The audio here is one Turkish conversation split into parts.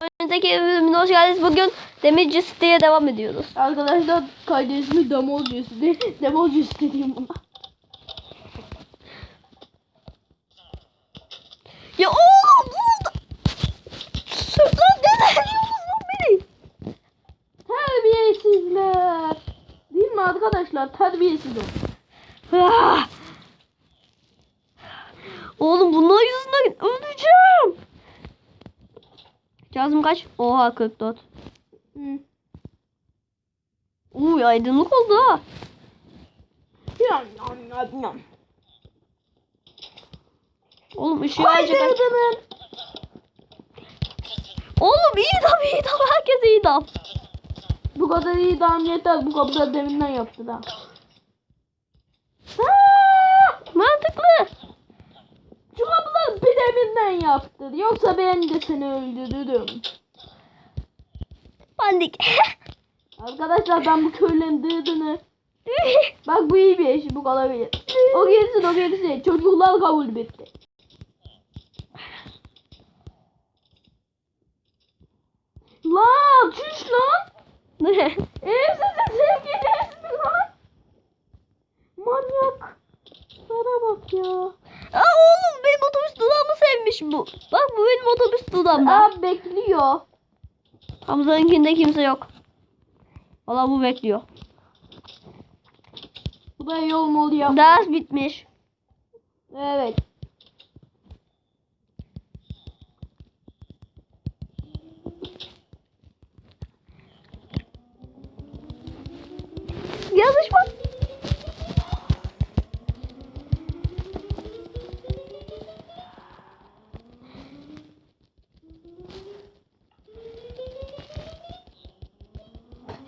Önümüzdeki bölümüne hoş geldiniz. Bugün Demirci City'ye devam ediyoruz. Arkadaşlar kardeşimi Demolcu istedi. Demolcu istediğim buna. Ya oğlum burada. Lan neden yiyorsun beni? Terbiyesizler. Değil mi arkadaşlar? Terbiyesiz o. Ah! Oğlum bunlar yüzünden öleceğim. Cazım kaç? Oha 44. Hı. Uy aydınlık oldu ha. Yam, yam, yam, yam. Oğlum ışığı adamım. Oğlum iyi dam iyi dam herkes iyi dam. Bu kadar iyi dam yeter. Bu kadar deminden yaptı da. Mantıklı. Şu kapıları bir deminden yaptı. Yoksa ben de seni öldürürüm. Pandik. Arkadaşlar ben bu köylerin dırdını. Bak bu iyi bir eş. Bu kalabilir. O gelsin o gelsin. Çocuklar kabul bitti. Lan çüş lan. Evsizin sevgilisi mi lan? Manyak. Sana bak ya. Aa oğlum benim otobüs dudağımı bu. Bak bu benim otobüs dudağım. Aa bekliyor. Hamza'nınkinde kimse yok. Valla bu bekliyor. Bu da yol mol yap. Ders bitmiş. Evet.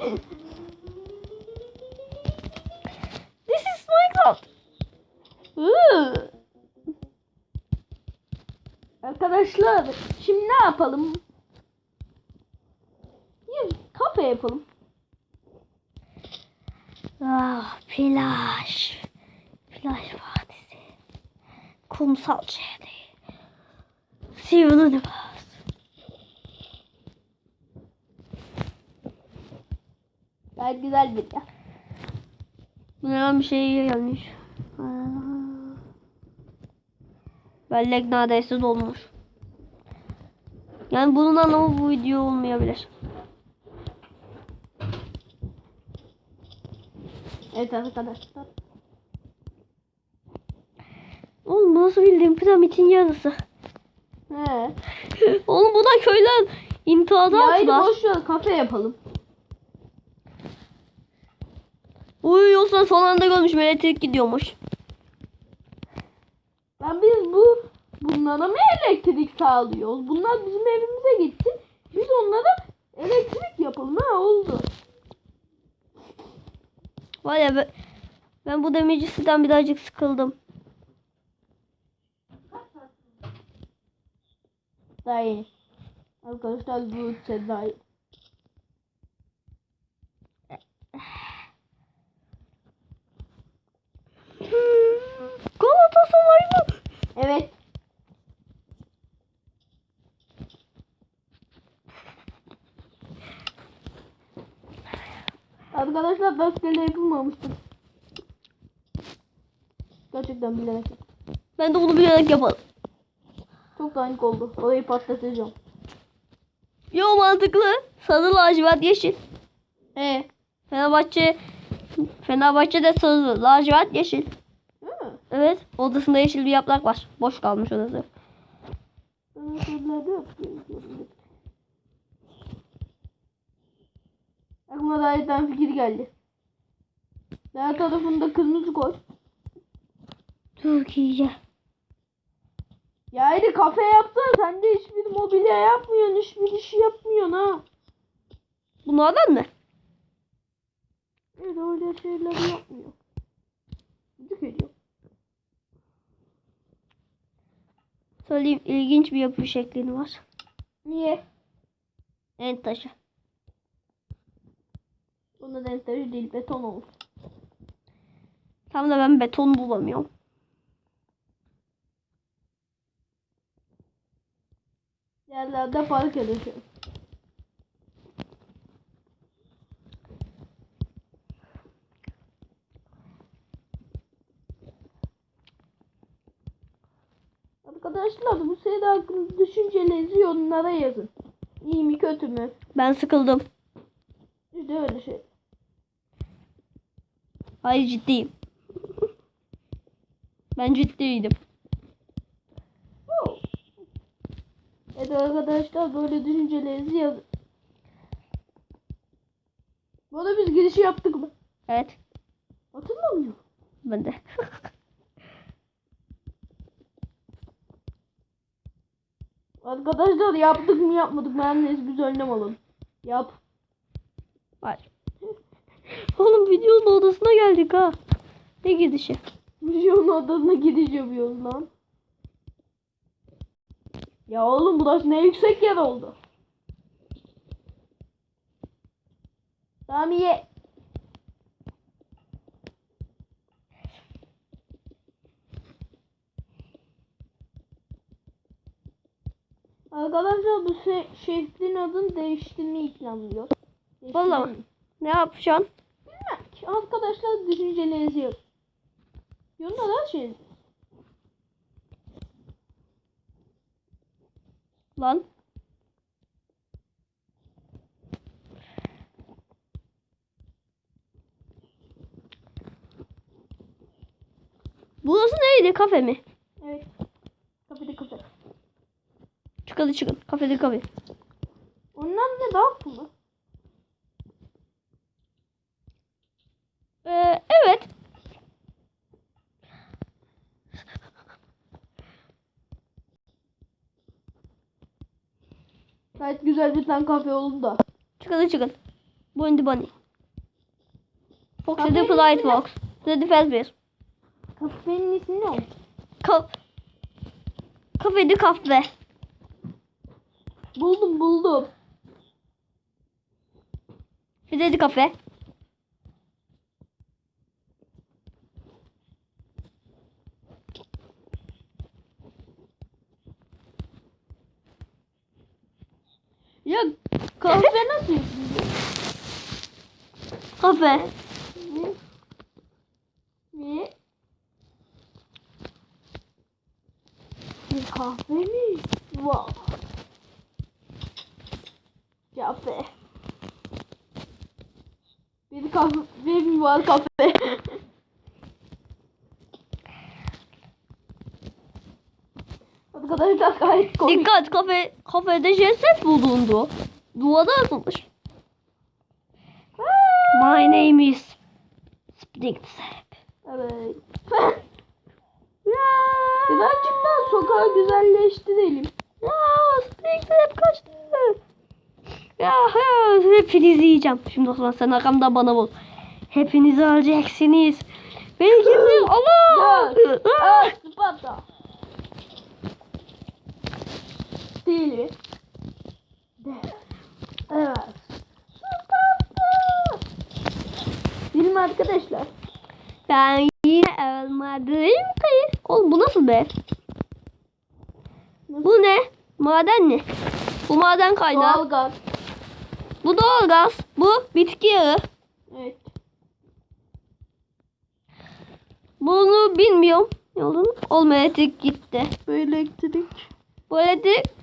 This is Minecraft. Iıı. Arkadaşlar şimdi ne yapalım? Ya, kafe yapalım. Ah, plaj. Plaj vadisi. Kumsal şehri. Steven Gayet güzel bir yer. Bu ne lan bir şey gelmiş. Bellek neredeyse dolmuş. Yani bunun anlamı bu video olmayabilir. Evet arkadaşlar. Oğlum bu nasıl bildiğin piramidin yarısı. He. Oğlum bu da köyden intihada Ya attılar. boş ver kafe yapalım. Uyuyorsa son anda görmüşüm elektrik gidiyormuş. Ben biz bu bunlara mı elektrik sağlıyoruz? Bunlar bizim evimize gitti. Biz onlara elektrik yapalım ha oldu. Var ya ben, ben bu demircisinden birazcık sıkıldım. Yeni. Arkadaşlar bu Sezai. Galatasaray mı? Evet. Arkadaşlar rastgele yapılmamıştır. Gerçekten bilerek. Ben de bunu bilerek yaparım. Çok danik oldu. Orayı patlatacağım. Yo mantıklı. Sarı lacivert yeşil. E, Fenerbahçe Fenerbahçe de sarı lacivert yeşil. Mi? Evet. Odasında yeşil bir yaprak var. Boş kalmış odası. Aklıma daha bir fikir geldi. Diğer tarafında kırmızı koy. Çok iyi. Ya hadi kafe yapsana sen de hiçbir mobilya yapmıyorsun, hiçbir işi yapmıyorsun ha. Bunlardan mı? Evet öyle şeyler yapmıyor. Gıcık ediyor. Söyleyeyim ilginç bir yapı şeklin var. Niye? En taşı. Bunda dentari değil beton olsun. Tam da ben beton bulamıyorum. Yerlerde fark edeceğim. Arkadaşlar bu sene hakkında düşüncelerinizi yorumlara yazın. İyi mi kötü mü? Ben sıkıldım. İşte öyle şey. Hayır ciddiyim. Ben ciddiydim. Evet arkadaşlar böyle düşüncelerinizi yazın. Bu arada biz girişi yaptık mı? Evet. Hatırlamıyorum. Ben de. Arkadaşlar yaptık mı yapmadık mı? Neyse biz önlem alalım. Yap. Hayır. Oğlum videonun odasına geldik ha. Ne gidişi? Videonun odasına gidiş yapıyoruz lan. Ya oğlum burası ne yüksek yer oldu. Tamam iyi. Arkadaşlar bu şey, şehrin adını değiştirmeyi planlıyor. Vallahi mi? Ne yapacaksın? Bilmem ki. Arkadaşlar düşüncelerinizi yazın. Yorumlara şey. Lan. Burası neydi? Kafe mi? Evet. Kafede kafe. Çıkın çıkın. Kafede kafe. Ondan ne daha mı? Ee, evet. Gayet güzel bir tane kafe oldu da. Çıkın çıkın. Bundy Bunny. The Kafenin Flight ismi ne? Fox. The Defense Bear. Kafenin ismi ne? Ka Kafede kahve. Buldum buldum. Fideli kafe. Ya kahve nasıl yapılıyor? Kafe. Ne? Bir kahve mi? Wow. Kahve. Bir kahve mi var kahve? Arkadaşlar gayet komik. Dikkat kafe kafede ceset bulundu. Duvada yazılmış. My name is Springtrap. Evet. Birazcık daha sokağı güzelleştirelim. Ya Springtrap kaçtı. Ya, ya hepinizi yiyeceğim. Şimdi o zaman sen arkamdan bana vur. Hepinizi öleceksiniz. Beni kimse... Allah! Dört. Aa, De. Evet. Mi arkadaşlar? Ben yine ölmedim ki. Oğlum bu nasıl be? Bu ne? Maden ne? Bu maden kaynağı. Doğalgaz. Bu doğalgaz. Bu bitki yağı. Evet. Bunu bilmiyorum. Ne olduğunu. Olma elektrik gitti. Bu elektrik. Bu elektrik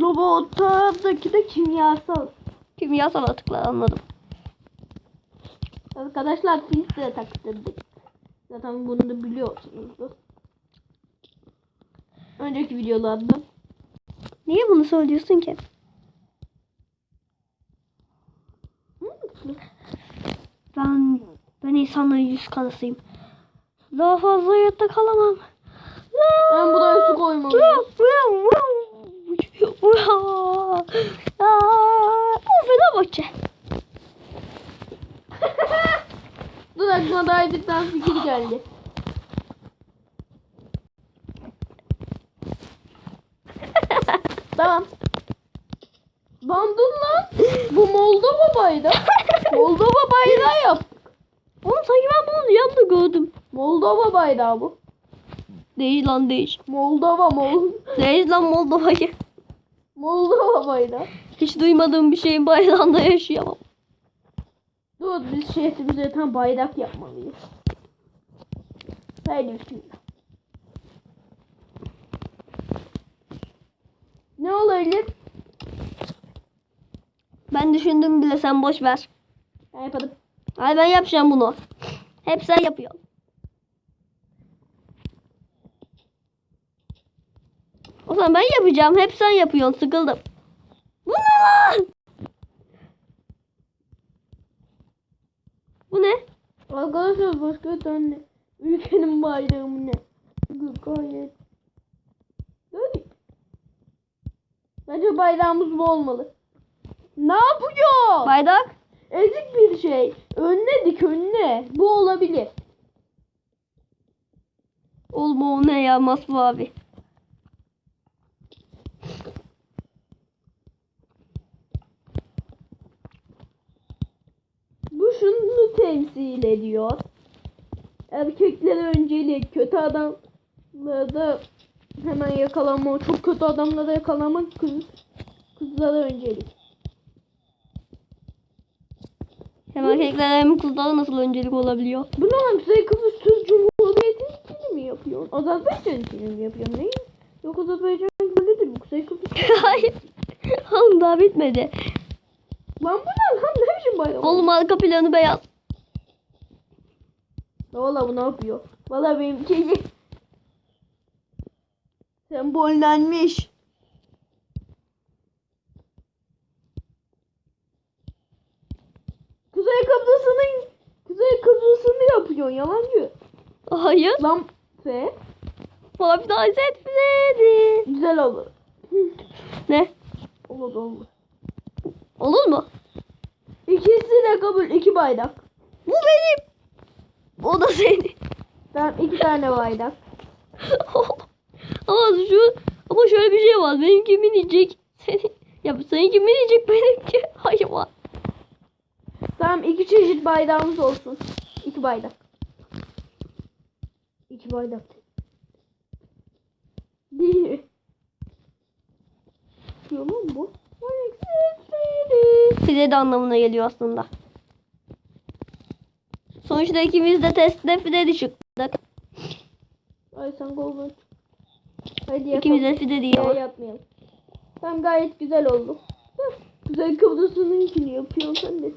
Robottaki de kimyasal. kimyasal atıklar anladım. Arkadaşlar filtre taktırdık. Zaten bunu da biliyorsunuzdur. Önceki videolarda. Niye bunu söylüyorsun ki? Ben ben insanların yüz karasıyım. Daha fazla hayatta kalamam. Ben buraya su koymalıyım. Bu Fenerbahçe. Dur aklıma daha bir tane fikir geldi. tamam. Lan dur lan. Bu Moldova bayrağı. Moldova bayrağı yap. Oğlum sanki ben bunu yanımda gördüm. Moldova bayrağı bu. Değil lan değil. Moldova Mol Değil lan Moldova'yı. Moldova bayrağı. Hiç duymadığım bir şeyin bayrağında yaşayamam. Dur biz şehrimize tam bayrak yapmalıyız. Haydi bismillah. Ne olabilir? Ben düşündüm bile sen boş ver. Ben yaparım. Ay ben yapacağım bunu. Hep sen yapıyorsun. O zaman ben yapacağım. Hep sen yapıyorsun. Sıkıldım. Bu ne lan? Bu ne? Arkadaşlar başka tane ülkenin bayrağı mı ne? Gayet. Böyle. Bence bayrağımız bu olmalı. Ne yapıyor? Bayrak. Ezik bir şey. Önüne dik önüne. Bu olabilir. Olma o ne ya Masfu abi. Bu şunu temsil ediyor. Erkeklere öncelik, kötü adamlarda hemen yakalama, çok kötü adamlara yakalamak kız, kızlara öncelik. Hem erkekler hem kızlara nasıl öncelik olabiliyor? Bu ne lan? Kuzey Kıbrıs Türk Cumhuriyeti için mi yapıyorsun? Azerbaycan için mi yapıyorsun? Ne? Yok Azerbaycan böyledir bu Kuzey Kıbrıs. Hayır. Oğlum daha bitmedi. lan bu ne lan? Ne biçim bayram? Oğlum arka planı beyaz. Valla bu ne yapıyor? Valla benim şeyi sembollenmiş. Kuzey Kıbrıs'ın Kuzey Kıbrıs'ını yapıyorsun yalancı. Hayır. Lan F Mavi dans etmedi. güzel olur. Ne? Olur olur. Olur mu? İkisi de kabul iki bayrak. Bu benim. O da senin. Tamam iki tane bayrak. ama şu ama şöyle bir şey var. Benimki minicik. Senin ya seninki minicik benimki hayvan. Tamam iki çeşit bayrağımız olsun. İki bayrak. İki bayrak. Değil mi? Diyor lan bu. Fide de anlamına geliyor aslında. Sonuçta ikimiz de testte fide çıktık. Ay sen golden. Hadi yapalım. İkimiz de fide Ya diyor. yapmayalım. Tamam gayet güzel oldu. Güzel Kıbrıs'ınkini yapıyorsun sen de.